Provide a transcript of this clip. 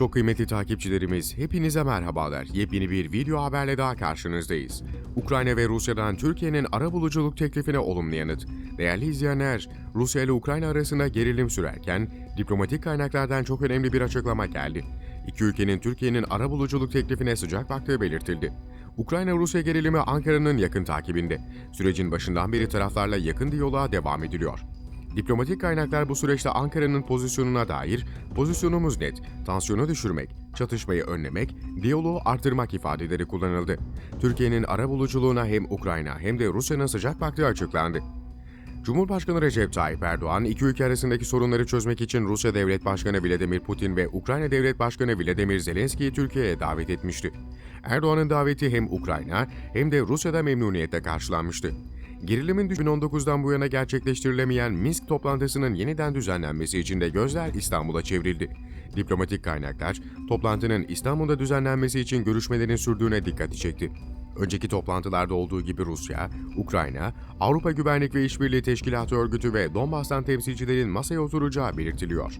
Çok kıymetli takipçilerimiz, hepinize merhabalar. Yepyeni bir video haberle daha karşınızdayız. Ukrayna ve Rusya'dan Türkiye'nin arabuluculuk teklifine olumlu yanıt. Değerli izleyenler, Rusya ile Ukrayna arasında gerilim sürerken diplomatik kaynaklardan çok önemli bir açıklama geldi. İki ülkenin Türkiye'nin arabuluculuk teklifine sıcak baktığı belirtildi. Ukrayna-Rusya gerilimi Ankara'nın yakın takibinde. Sürecin başından beri taraflarla yakın diyaloğa devam ediliyor. Diplomatik kaynaklar bu süreçte Ankara'nın pozisyonuna dair pozisyonumuz net, tansiyonu düşürmek, çatışmayı önlemek, diyaloğu artırmak ifadeleri kullanıldı. Türkiye'nin arabuluculuğuna hem Ukrayna hem de Rusya'nın sıcak baktığı açıklandı. Cumhurbaşkanı Recep Tayyip Erdoğan, iki ülke arasındaki sorunları çözmek için Rusya Devlet Başkanı Vladimir Putin ve Ukrayna Devlet Başkanı Vladimir Zelenski'yi Türkiye'ye davet etmişti. Erdoğan'ın daveti hem Ukrayna hem de Rusya'da memnuniyetle karşılanmıştı. Gerilimin 2019'dan bu yana gerçekleştirilemeyen Minsk toplantısının yeniden düzenlenmesi için de gözler İstanbul'a çevrildi. Diplomatik kaynaklar, toplantının İstanbul'da düzenlenmesi için görüşmelerin sürdüğüne dikkati çekti. Önceki toplantılarda olduğu gibi Rusya, Ukrayna, Avrupa Güvenlik ve İşbirliği Teşkilatı Örgütü ve Donbas'tan temsilcilerin masaya oturacağı belirtiliyor.